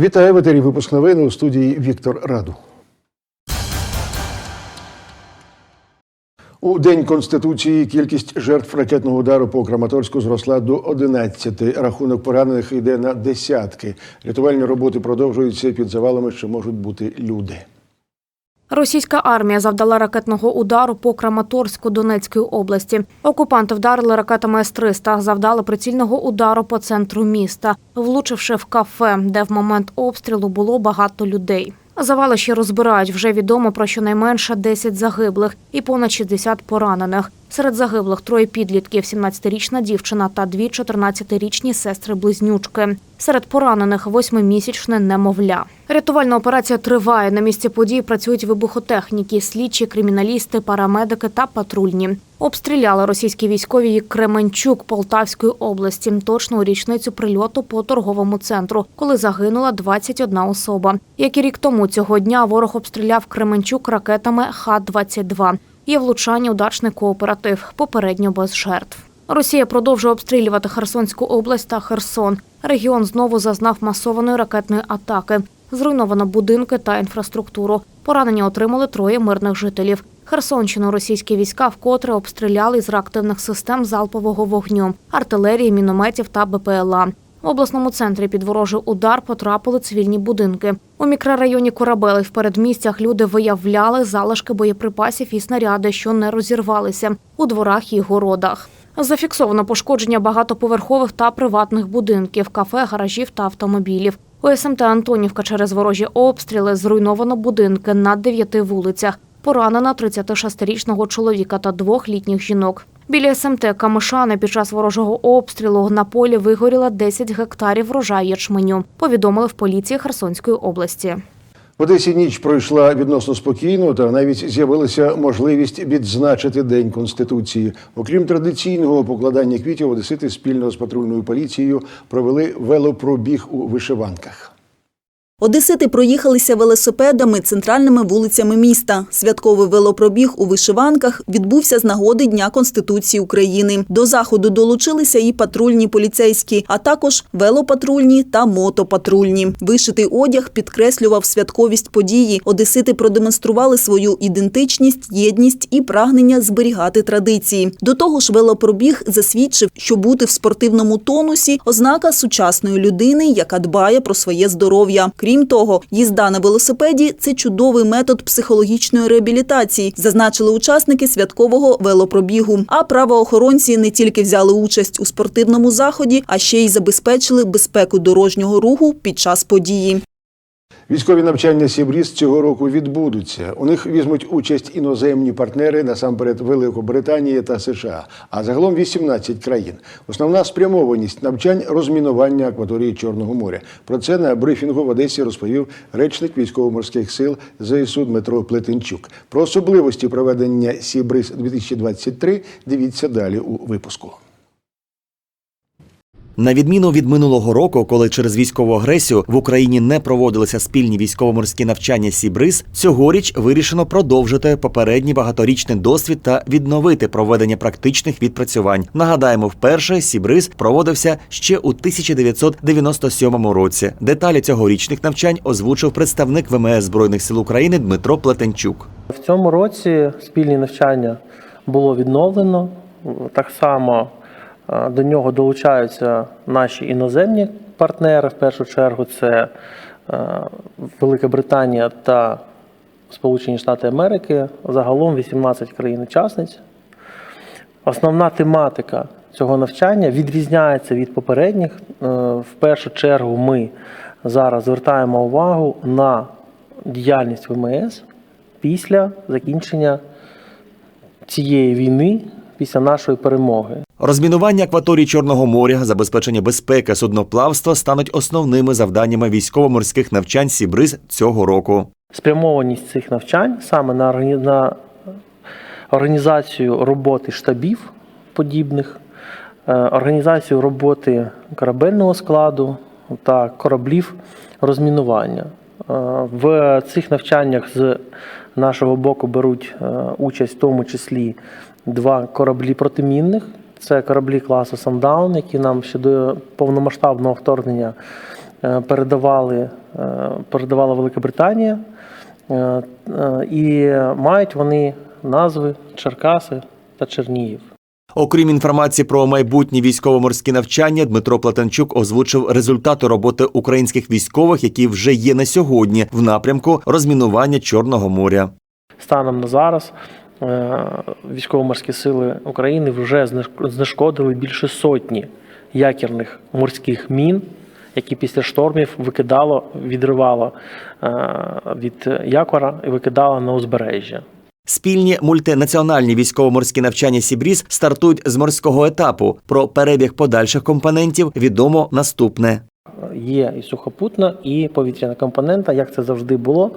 Вітаю в етері випуск новини у студії Віктор Раду. У День Конституції кількість жертв ракетного удару по Краматорську зросла до 11. Рахунок поранених йде на десятки. Рятувальні роботи продовжуються під завалами, що можуть бути люди. Російська армія завдала ракетного удару по Краматорську Донецької області. Окупанти вдарили ракетами С-300, завдали прицільного удару по центру міста, влучивши в кафе, де в момент обстрілу було багато людей. Завали розбирають. Вже відомо про щонайменше 10 загиблих і понад 60 поранених. Серед загиблих троє підлітків, 17-річна дівчина та дві 14-річні сестри-близнючки. Серед поранених восьмимісячне немовля. Рятувальна операція триває. На місці подій працюють вибухотехніки, слідчі, криміналісти, парамедики та патрульні. Обстріляли російські військові Кременчук Полтавської області. Точно у річницю прильоту по торговому центру, коли загинула 21 особа. Як і рік тому цього дня ворог обстріляв Кременчук ракетами Х-22. Є влучання у дачний кооператив, попередньо без жертв. Росія продовжує обстрілювати Херсонську область та Херсон. Регіон знову зазнав масованої ракетної атаки. Зруйновано будинки та інфраструктуру. Поранення отримали троє мирних жителів. Херсонщину російські війська вкотре обстріляли з реактивних систем залпового вогню, артилерії, мінометів та БПЛА. В обласному центрі під ворожий удар потрапили цивільні будинки. У мікрорайоні Корабели в передмістях люди виявляли залишки боєприпасів і снаряди, що не розірвалися у дворах і городах. Зафіксовано пошкодження багатоповерхових та приватних будинків, кафе, гаражів та автомобілів. У СМТ Антонівка через ворожі обстріли зруйновано будинки на дев'яти вулицях. Поранено 36-річного чоловіка та двох літніх жінок. Біля СМТ Камишани під час ворожого обстрілу на полі вигоріло 10 гектарів врожаю ячменю, повідомили в поліції Херсонської області. В Одесі ніч пройшла відносно спокійно, та навіть з'явилася можливість відзначити День Конституції. Окрім традиційного покладання квітів, одесити спільно з патрульною поліцією провели велопробіг у вишиванках. Одесити проїхалися велосипедами центральними вулицями міста. Святковий велопробіг у вишиванках відбувся з нагоди Дня Конституції України. До заходу долучилися і патрульні поліцейські, а також велопатрульні та мотопатрульні. Вишитий одяг підкреслював святковість події. Одесити продемонстрували свою ідентичність, єдність і прагнення зберігати традиції. До того ж, велопробіг засвідчив, що бути в спортивному тонусі ознака сучасної людини, яка дбає про своє здоров'я. Крім того, їзда на велосипеді це чудовий метод психологічної реабілітації, зазначили учасники святкового велопробігу. А правоохоронці не тільки взяли участь у спортивному заході, а ще й забезпечили безпеку дорожнього руху під час події. Військові навчання Сібріз цього року відбудуться. У них візьмуть участь іноземні партнери, насамперед Великобританія та США, а загалом 18 країн. Основна спрямованість навчань розмінування акваторії Чорного моря. Про це на брифінгу в Одесі розповів речник військово-морських сил ЗСУ Дмитро Плетенчук. Про особливості проведення Сібриз 2023 дивіться далі у випуску. На відміну від минулого року, коли через військову агресію в Україні не проводилися спільні військово-морські навчання Сібриз, цьогоріч вирішено продовжити попередній багаторічний досвід та відновити проведення практичних відпрацювань. Нагадаємо, вперше Сібриз проводився ще у 1997 році. Деталі цьогорічних навчань озвучив представник ВМС Збройних сил України Дмитро Плетенчук. В цьому році спільні навчання було відновлено. Так само до нього долучаються наші іноземні партнери. В першу чергу це е, Велика Британія та Сполучені Штати Америки. Загалом 18 країн-учасниць. Основна тематика цього навчання відрізняється від попередніх. Е, В першу чергу ми зараз звертаємо увагу на діяльність ВМС після закінчення цієї війни, після нашої перемоги. Розмінування акваторії Чорного моря, забезпечення безпеки судноплавства стануть основними завданнями військово-морських навчань Сібриз цього року. Спрямованість цих навчань саме на, органі- організацію роботи штабів подібних, е, організацію роботи корабельного складу та кораблів розмінування. Е, В цих навчаннях з нашого боку беруть е, участь в тому числі два кораблі протимінних. Це кораблі класу Sundown, які нам ще до повномасштабного вторгнення е, передавали, е, передавала Велика Британія, Е, і мають вони назви Черкаси та Чернігів. Окрім інформації про майбутні військово-морські навчання, Дмитро Платанчук озвучив результати роботи українських військових, які вже є на сьогодні в напрямку розмінування Чорного моря. Станом на зараз військово-морські сили України вже знеш- знешкодили більше сотні якірних морських мін, які після штормів викидало, відривало е, від якора і викидало на узбережжя. Спільні мультинаціональні військово-морські навчання Сібріз стартують з морського етапу. Про перебіг подальших компонентів відомо наступне. Є і сухопутна, і повітряна компонента, як це завжди було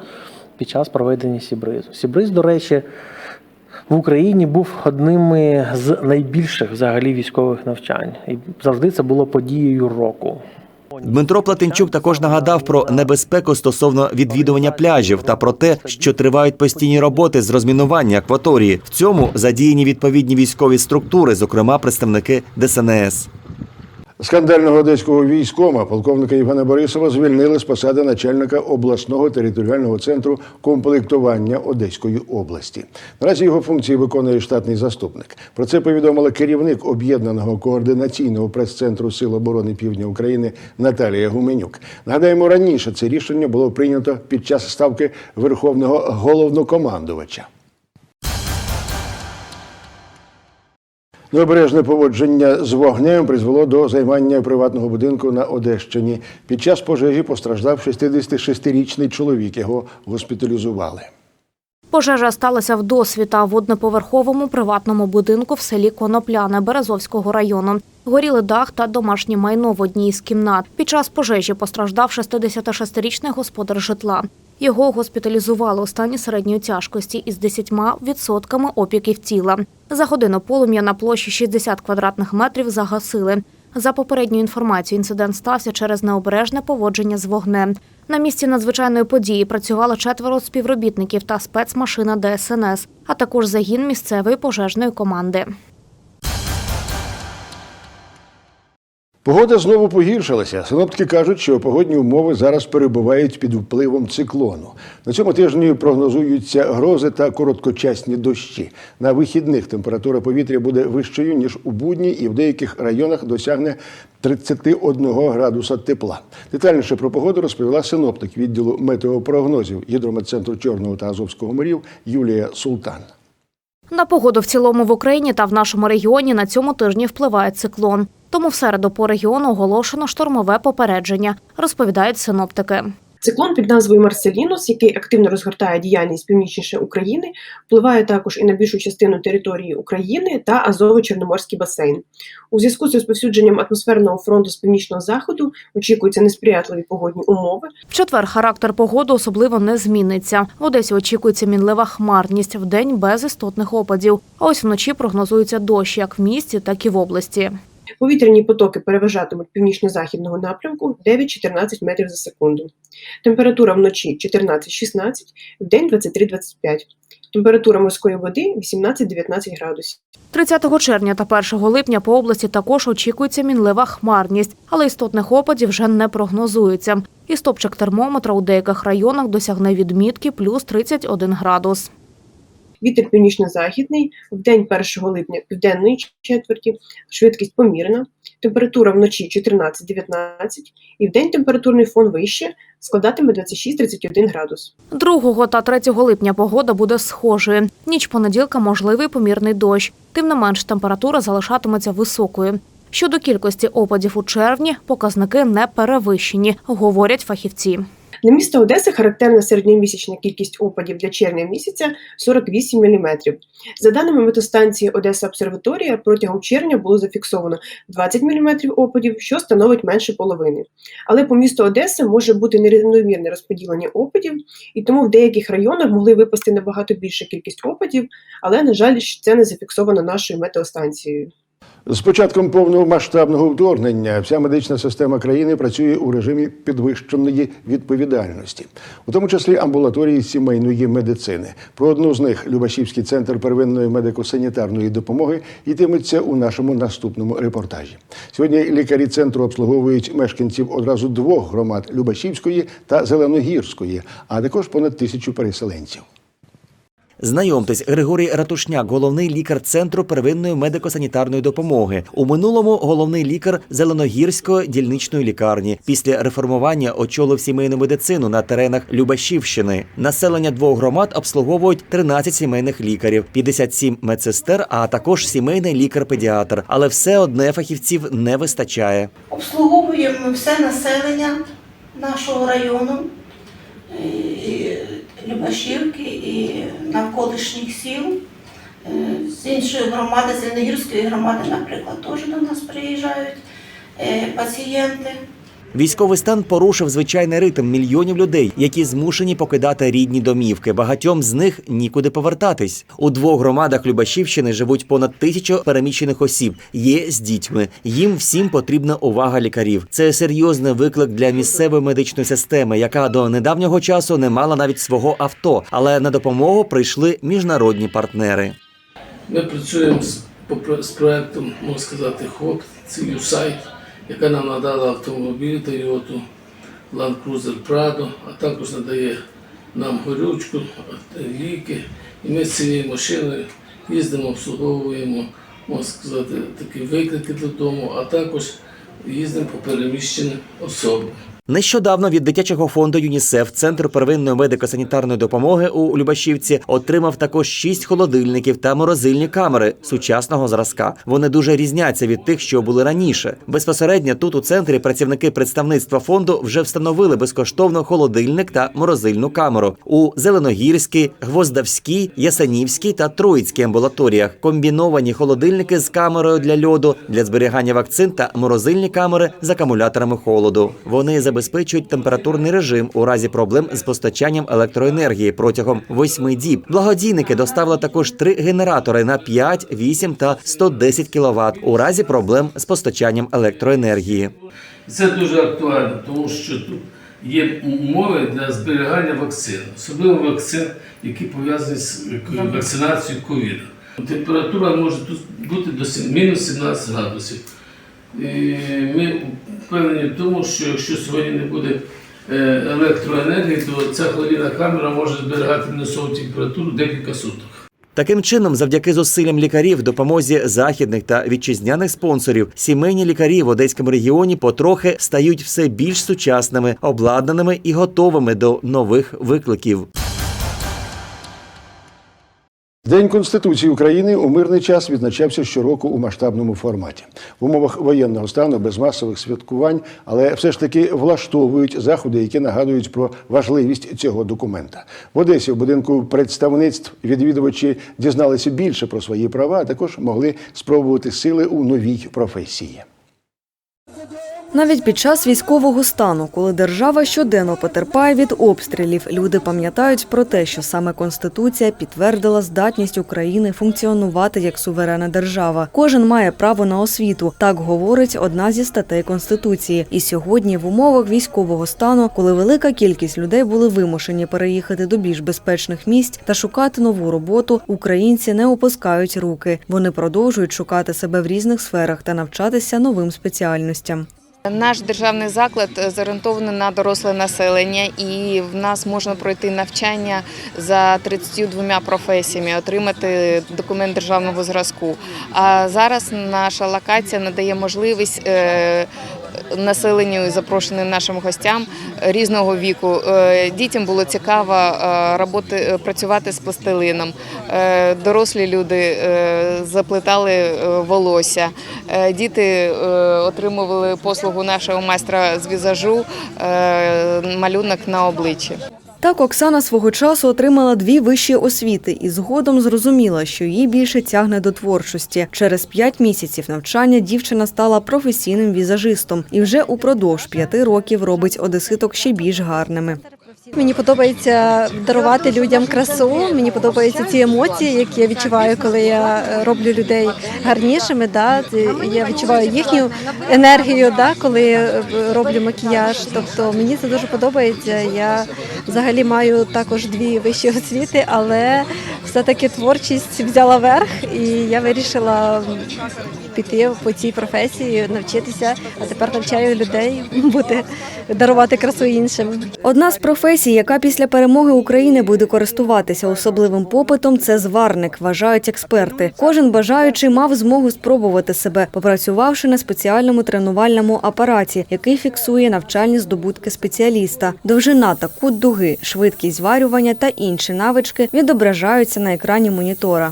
під час проведення Сібризу. Сібриз, до речі, в Україні був одним з найбільших взагалі військових навчань. І завжди це було подією року. Дмитро Платенчук також нагадав про небезпеку стосовно відвідування пляжів та про те, що тривають постійні роботи з розмінування акваторії. В цьому задіяні відповідні військові структури, зокрема представники ДСНС. Скандального одеського військома полковника Євгена Борисова звільнили з посади начальника обласного територіального центру комплектування Одеської області. Наразі його функції виконує штатний заступник. Про це повідомила керівник об'єднаного координаційного прес-центру Сил оборони Півдня України Наталія Гуменюк. Нагадаємо, раніше це рішення було прийнято під час ставки верховного головнокомандувача. Необережне поводження з вогнем призвело до займання приватного будинку на Одещині. Під час пожежі постраждав 66-річний чоловік. Його госпіталізували. Пожежа сталася в досвіта в одноповерховому приватному будинку в селі Конопляне Березовського району. Горіли дах та домашнє майно в одній із кімнат. Під час пожежі постраждав 66-річний господар житла. Його госпіталізували у стані середньої тяжкості із 10% опіків тіла. За годину полум'я на площі 60 квадратних метрів загасили. За попередньою інформацією, інцидент стався через необережне поводження з вогнем. На місці надзвичайної події працювало четверо співробітників та спецмашина ДСНС, а також загін місцевої пожежної команди. Погода знову погіршилася. Синоптики кажуть, що погодні умови зараз перебувають під впливом циклону. На цьому тижні прогнозуються грози та короткочасні дощі. На вихідних температура повітря буде вищою ніж у будні, і в деяких районах досягне 31 градуса тепла. Детальніше про погоду розповіла синоптик відділу метеопрогнозів гідрометцентру Чорного та Азовського морів Юлія Султан. На погоду в цілому в Україні та в нашому регіоні на цьому тижні впливає циклон. Тому в середу по регіону оголошено штормове попередження, розповідають синоптики. Циклон під назвою Марселінус, який активно розгортає діяльність північніше України, впливає також і на більшу частину території України та Азово-Чорноморський басейн. У зв'язку з розповсюдженням атмосферного фронту з північного заходу очікуються несприятливі погодні умови. В четвер характер погоди особливо не зміниться. В Одесі очікується мінлива хмарність в день без істотних опадів. А ось вночі прогнозується дощ як в місті, так і в області. Повітряні потоки переважатимуть північно-західного напрямку 9-14 метрів за секунду. Температура вночі 14-16, в день 23-25. Температура морської води 18-19 градусів. 30 червня та 1 липня по області також очікується мінлива хмарність, але істотних опадів вже не прогнозується. І стопчик термометра у деяких районах досягне відмітки плюс 31 градус. Вітер північно-західний, в день 1 липня південної четверті, швидкість помірна, температура вночі 14-19 і в день температурний фон вище складатиме 26-31 градус. 2 та 3 липня погода буде схожою. Ніч понеділка можливий помірний дощ. Тим не менш, температура залишатиметься високою. Щодо кількості опадів у червні, показники не перевищені, говорять фахівці. Для міста Одеси характерна середньомісячна кількість опадів для червня місяця 48 мм. За даними метеостанції Одеса Обсерваторія, протягом червня було зафіксовано 20 мм опадів, що становить менше половини. Але по місту Одеси може бути нерівномірне розподілення опадів, і тому в деяких районах могли випасти набагато більша кількість опадів, але, на жаль, це не зафіксовано нашою метеостанцією. З початком повномасштабного вторгнення вся медична система країни працює у режимі підвищеної відповідальності, у тому числі амбулаторії сімейної медицини. Про одну з них Любашівський центр первинної медико-санітарної допомоги йтиметься у нашому наступному репортажі. Сьогодні лікарі центру обслуговують мешканців одразу двох громад Любашівської та Зеленогірської, а також понад тисячу переселенців. Знайомтесь, Григорій Ратушняк, головний лікар центру первинної медико-санітарної допомоги. У минулому головний лікар Зеленогірської дільничної лікарні. Після реформування очолив сімейну медицину на теренах Любашівщини. Населення двох громад обслуговують 13 сімейних лікарів, 57 медсестер, а також сімейний лікар-педіатр. Але все одне фахівців не вистачає. Обслуговуємо все населення нашого району, Любашівки і навколишніх сіл. Е, З іншої громади, Зеленогірської громади, наприклад, теж до нас приїжджають е, пацієнти. Військовий стан порушив звичайний ритм мільйонів людей, які змушені покидати рідні домівки. Багатьом з них нікуди повертатись. У двох громадах Любашівщини живуть понад тисячу переміщених осіб. Є з дітьми. Їм всім потрібна увага лікарів. Це серйозний виклик для місцевої медичної системи, яка до недавнього часу не мала навіть свого авто. Але на допомогу прийшли міжнародні партнери. Ми працюємо з, проектом, можна сказати, ХОП, Сайт, яка нам надала автомобіль Toyota Land Cruiser Prado, а також надає нам горючку, ліки. І ми з цією машиною їздимо, обслуговуємо, можна сказати, такі виклики додому, а також їздимо по переміщеним особам. Нещодавно від дитячого фонду ЮНІСЕФ Центр первинної медико-санітарної допомоги у Любашівці отримав також шість холодильників та морозильні камери сучасного зразка. Вони дуже різняться від тих, що були раніше. Безпосередньо тут у центрі працівники представництва фонду вже встановили безкоштовно холодильник та морозильну камеру у Зеленогірській, Гвоздавській, Ясенівській та Троїцькій амбулаторіях. Комбіновані холодильники з камерою для льоду для зберігання вакцин та морозильні камери з акумуляторами холоду. Вони забезпечують температурний режим у разі проблем з постачанням електроенергії протягом восьми діб. Благодійники доставили також три генератори на 5, 8 та 110 кВт у разі проблем з постачанням електроенергії. Це дуже актуально, тому що тут є умови для зберігання вакцин, особливо вакцин, які пов'язані з вакцинацією ковіду. Температура може тут бути до мінус 17 градусів. Ми впевнені в тому, що якщо сьогодні не буде е, електроенергії, то ця холодильна камера може зберігати мінусову температуру декілька суток. Таким чином, завдяки зусиллям лікарів, допомозі західних та вітчизняних спонсорів, сімейні лікарі в одеському регіоні потрохи стають все більш сучасними, обладнаними і готовими до нових викликів. День Конституції України у мирний час відзначався щороку у масштабному форматі. В умовах воєнного стану без масових святкувань, але все ж таки влаштовують заходи, які нагадують про важливість цього документа. В Одесі в будинку представництв відвідувачі дізналися більше про свої права, а також могли спробувати сили у новій професії. Навіть під час військового стану, коли держава щоденно потерпає від обстрілів, люди пам'ятають про те, що саме конституція підтвердила здатність України функціонувати як суверенна держава. Кожен має право на освіту. Так говорить одна зі статей конституції. І сьогодні, в умовах військового стану, коли велика кількість людей були вимушені переїхати до більш безпечних місць та шукати нову роботу, українці не опускають руки. Вони продовжують шукати себе в різних сферах та навчатися новим спеціальностям. Наш державний заклад зорієнтований на доросле населення, і в нас можна пройти навчання за 32 професіями, отримати документ державного зразку. А зараз наша локація надає можливість. Населенню і запрошеним нашим гостям різного віку Е, дітям було цікаво е, роботи е, працювати з пластилином. Дорослі люди заплетали волосся. Діти отримували послугу нашого майстра з візажу, малюнок на обличчі. Так Оксана свого часу отримала дві вищі освіти і згодом зрозуміла, що її більше тягне до творчості. Через п'ять місяців навчання дівчина стала професійним візажистом і вже упродовж п'яти років робить одеситок ще більш гарними. Мені подобається дарувати людям красу. Мені подобаються ці емоції, які я відчуваю, коли я е, роблю людей гарнішими. Да? Я відчуваю їхню енергію, да? коли е, роблю макіяж. Тобто мені це дуже подобається. Я взагалі маю також дві вищі освіти, але все-таки творчість взяла верх, і я вирішила піти по цій професії, навчитися, а тепер навчаю людей бути дарувати красу іншим. Одна з професій, яка після перемоги України буде користуватися особливим попитом, це зварник, вважають експерти. Кожен бажаючий мав змогу спробувати себе, попрацювавши на спеціальному тренувальному апараті, який фіксує навчальні здобутки спеціаліста. Довжина та кут дуги, швидкість зварювання та інші навички відображаються на екрані монітора.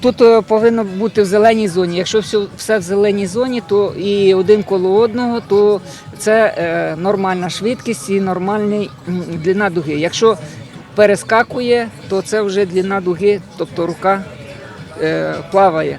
Тут е, повинно бути в зеленій зоні. Якщо все, все в зеленій зоні, то і один коло одного, то це е, нормальна швидкість і нормальний м, длина дуги. Якщо перескакує, то це вже длина дуги, тобто рука е, плаває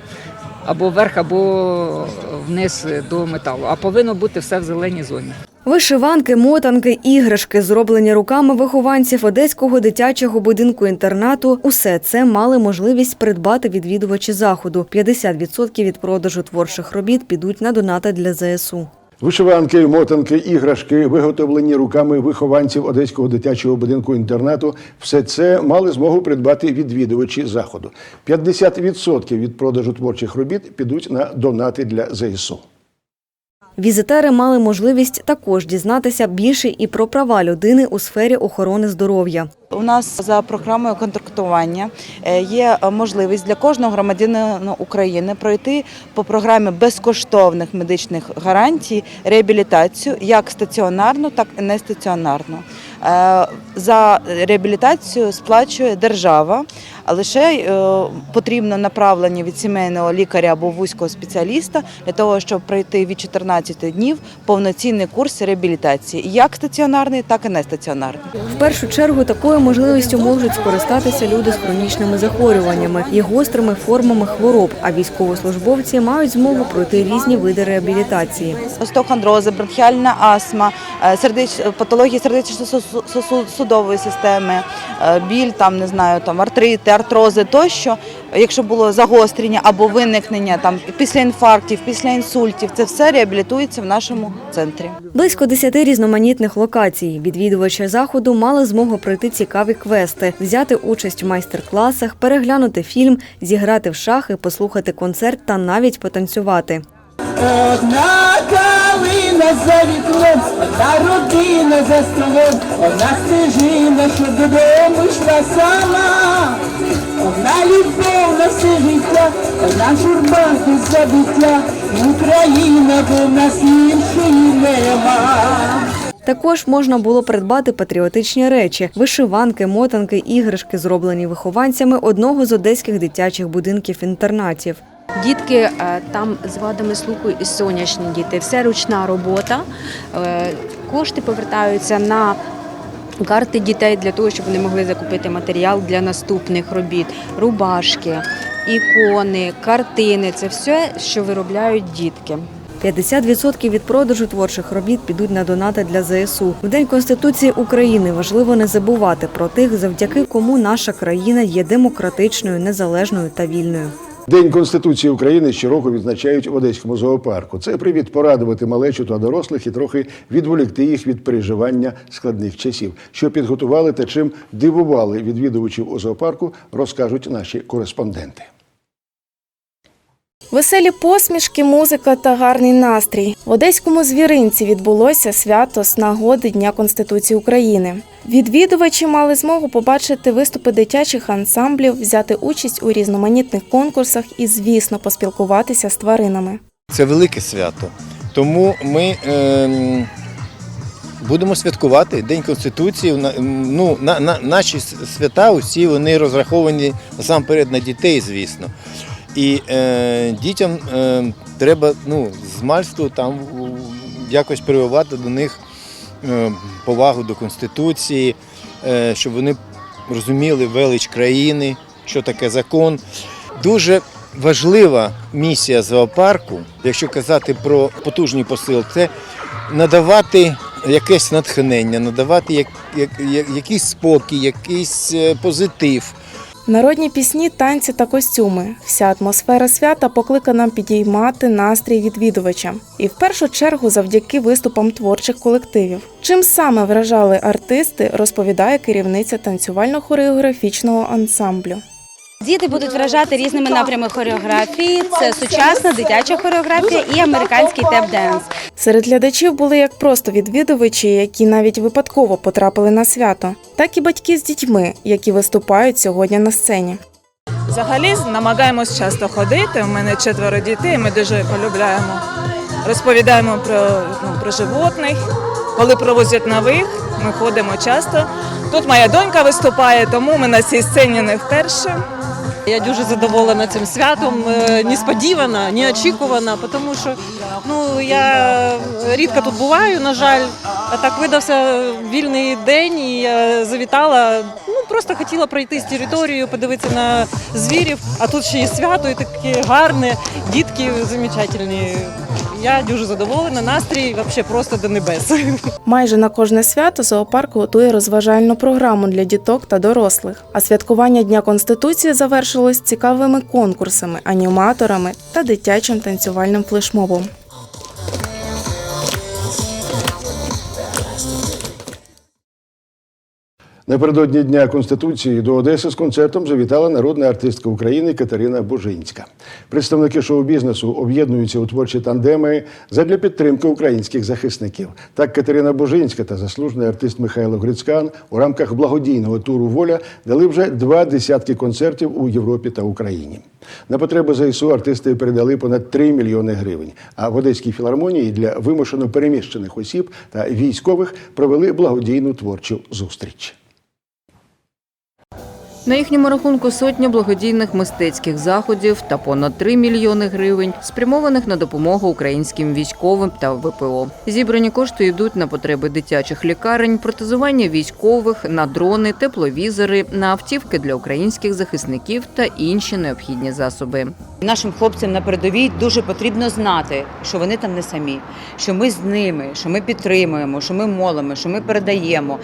або вверх, або вниз до металу. А повинно бути все в зеленій зоні. Вишиванки, мотанки, іграшки, зроблені руками вихованців одеського дитячого будинку інтернату. Усе це мали можливість придбати відвідувачі заходу. 50% від продажу творчих робіт підуть на донати для ЗСУ. Вишиванки, мотанки, іграшки, виготовлені руками вихованців Одеського дитячого будинку інтернату. Все це мали змогу придбати відвідувачі заходу. 50% від продажу творчих робіт підуть на донати для ЗСУ. Візитери мали можливість також дізнатися більше і про права людини у сфері охорони здоров'я. У нас за програмою контрактування е, є можливість для кожного громадянина України пройти по програмі безкоштовних медичних гарантій реабілітацію як стаціонарну, так і нестаціонарну. Е, За реабілітацію сплачує держава, а лише е, потрібно направлення від сімейного лікаря або вузького спеціаліста для того, щоб пройти від 14 днів повноцінний курс реабілітації, як стаціонарний, так і нестаціонарний. В першу чергу такою можливістю можуть скористатися люди з хронічними захворюваннями і гострими формами хвороб, а військовослужбовці мають змогу пройти різні види реабілітації. остеохондрози, бронхіальна астма, е, сердеч... патології сердечно-судової системи, е, біль, там не знаю, там артрити, артрози тощо. Якщо було загострення або виникнення там після інфарктів, після інсультів, це все реабілітується в нашому центрі. Близько 10 різноманітних локацій. Відвідувачі заходу мали змогу пройти цікаві квести, взяти участь в майстер-класах, переглянути фільм, зіграти в шахи, послухати концерт та навіть потанцювати. Одна калина за вікном, одна родина за столом, одна стежина, що додому йшла сама. Одна любов на все життя, одна журба без забуття, Україна, бо в нас іншої нема. Також можна було придбати патріотичні речі, вишиванки, мотанки, іграшки, зроблені вихованцями одного з одеських дитячих будинків-інтернатів. Дітки е, там з вадами слуху і сонячні діти. Все ручна робота. Е, Кошти повертаються на карти дітей для того, щоб вони могли закупити матеріал для наступних робіт, рубашки, ікони, картини це все, що виробляють дітки. 50% від продажу творчих робіт підуть на донати для ЗСУ. В День Конституції України важливо не забувати про тих, завдяки кому наша країна є демократичною, незалежною та вільною. День Конституції України щороку відзначають в Одеському зоопарку. Це привід порадувати малечу та дорослих і трохи відволікти їх від переживання складних часів. Що підготували та чим дивували відвідувачів у зоопарку, розкажуть наші кореспонденти. Веселі посмішки, музика та гарний настрій. В одеському звіринці відбулося свято з нагоди Дня Конституції України. Відвідувачі мали змогу побачити виступи дитячих ансамблів, взяти участь у різноманітних конкурсах і, звісно, поспілкуватися з тваринами. Це велике свято. Тому ми ем, будемо святкувати День Конституції. Ну, на, на, наші свята усі вони розраховані насамперед на дітей, звісно. І е, дітям е, треба ну, з мальству там якось прививати до них е, повагу до Конституції, е, щоб вони розуміли велич країни, що таке закон. Дуже важлива місія зоопарку, якщо казати про потужний посил, це надавати якесь натхнення, надавати як, як, як- якийсь спокій, якийсь е, позитив. Народні пісні, танці та костюми. Вся атмосфера свята покликана підіймати настрій відвідувача. І в першу чергу завдяки виступам творчих колективів. Чим саме вражали артисти, розповідає керівниця танцювально-хореографічного ансамблю. Діти будуть вражати різними напрямами хореографії. Це сучасна дитяча хореографія і американський теп-денс. Серед глядачів були як просто відвідувачі, які навіть випадково потрапили на свято, так і батьки з дітьми, які виступають сьогодні на сцені. Взагалі намагаємось часто ходити. У мене четверо дітей. Ми дуже полюбляємо. Розповідаємо про, ну, про животних. Коли привозять нових, ми ходимо часто. Тут моя донька виступає, тому ми на цій сцені не вперше. Я дуже задоволена цим святом, е, несподівана, неочікувана, тому що ну я рідко тут буваю, на жаль. А так видався вільний день, і я завітала. Ну просто хотіла пройтись територію, подивитися на звірів. А тут ще і свято, і таке гарне, дітки замечательні. Я дуже задоволена. Настрій взагалі просто до небес. Майже на кожне свято зоопарк готує розважальну програму для діток та дорослих. А святкування Дня Конституції завершилось цікавими конкурсами, аніматорами та дитячим танцювальним флешмобом. Напередодні Дня Конституції до Одеси з концертом завітала народна артистка України Катерина Бужинська. Представники шоу-бізнесу об'єднуються у творчі тандеми задля підтримки українських захисників. Так Катерина Бужинська та заслужений артист Михайло Грицькан у рамках благодійного туру Воля дали вже два десятки концертів у Європі та Україні. На потреби ЗСУ артисти передали понад 3 мільйони гривень. А в Одеській філармонії для вимушено переміщених осіб та військових провели благодійну творчу зустріч. На їхньому рахунку сотня благодійних мистецьких заходів та понад 3 мільйони гривень, спрямованих на допомогу українським військовим та ВПО. Зібрані кошти йдуть на потреби дитячих лікарень, протезування військових, на дрони, тепловізори, на автівки для українських захисників та інші необхідні засоби. Нашим хлопцям на передовій дуже потрібно знати, що вони там не самі, що ми з ними, що ми підтримуємо, що ми молимо, що ми передаємо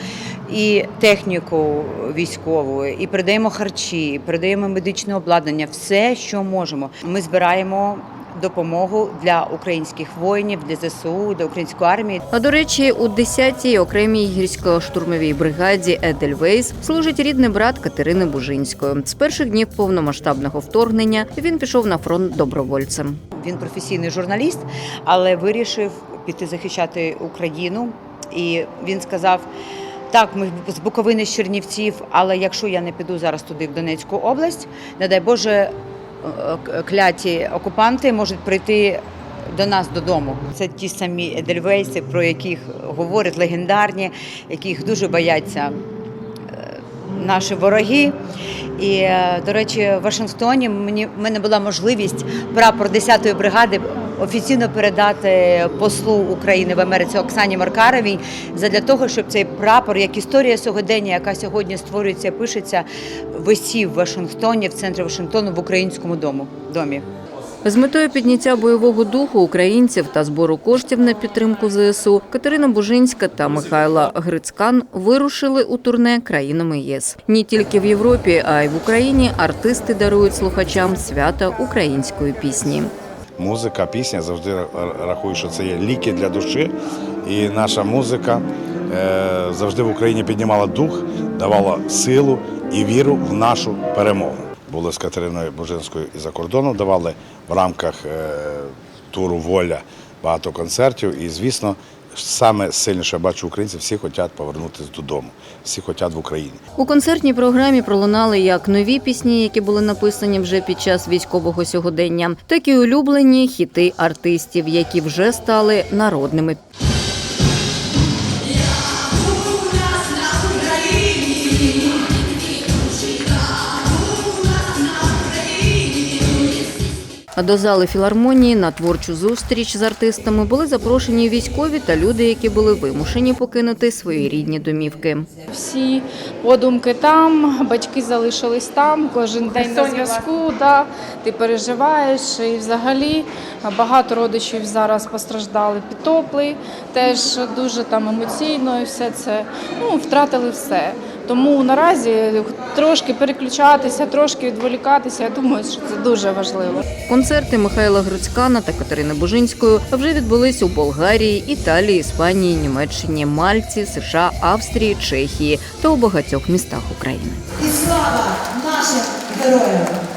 і техніку військову, і передаємо харчі, передаємо медичне обладнання, все, що можемо. Ми збираємо допомогу для українських воїнів, для ЗСУ, для української армії. А до речі, у 10-й окремій гірсько-штурмовій бригаді Едельвейс служить рідний брат Катерини Бужинської. З перших днів повномасштабного вторгнення він пішов на фронт добровольцем. Він професійний журналіст, але вирішив піти захищати Україну. І він сказав: так, ми з Буковини з Чернівців, але якщо я не піду зараз туди, в Донецьку область, не дай Боже, е, кляті окупанти можуть прийти. До нас додому це ті самі Едельвейси, про яких говорять легендарні, яких дуже бояться наші вороги. І, е, до речі, в Вашингтоні мені в мене була можливість прапор 10-ї бригади офіційно передати послу України в Америці Оксані Маркаровій задля того, щоб цей прапор, як історія сьогодення, яка сьогодні створюється, пишеться, висів в Вашингтоні, в центрі Вашингтону, в українському дому домі. З метою підняття бойового духу українців та збору коштів на підтримку ЗСУ Катерина Бужинська та Михайла Грицькан вирушили у турне країнами ЄС. Не тільки в Європі, а й в Україні артисти дарують слухачам свята української пісні. Музика, пісня завжди рахую, що це є ліки для душі. І наша музика е, завжди в Україні піднімала дух, давала силу і віру в нашу перемогу. Були з Катериною Божинською і за кордоном, давали в рамках е, туру Воля багато концертів. І, звісно, саме сильніше бачу українців, всі хочуть повернутися додому, всі хочуть в Україні. У концертній програмі пролунали як нові пісні, які були написані вже під час військового сьогодення, так і улюблені хіти артистів, які вже стали народними. До зали філармонії на творчу зустріч з артистами були запрошені військові та люди, які були вимушені покинути свої рідні домівки. Всі подумки там, батьки залишились там, кожен день на зв'язку. Да, ти переживаєш і взагалі багато родичів зараз постраждали, підтопли, теж дуже там емоційно і все це. Ну, втратили все. Тому наразі трошки переключатися, трошки відволікатися. Я думаю, що це дуже важливо. Концерти Михайла Груцькана та Катерини Бужинської вже відбулись у Болгарії, Італії, Іспанії, Німеччині, Мальці, США, Австрії, Чехії та у багатьох містах України. І слава нашим героям!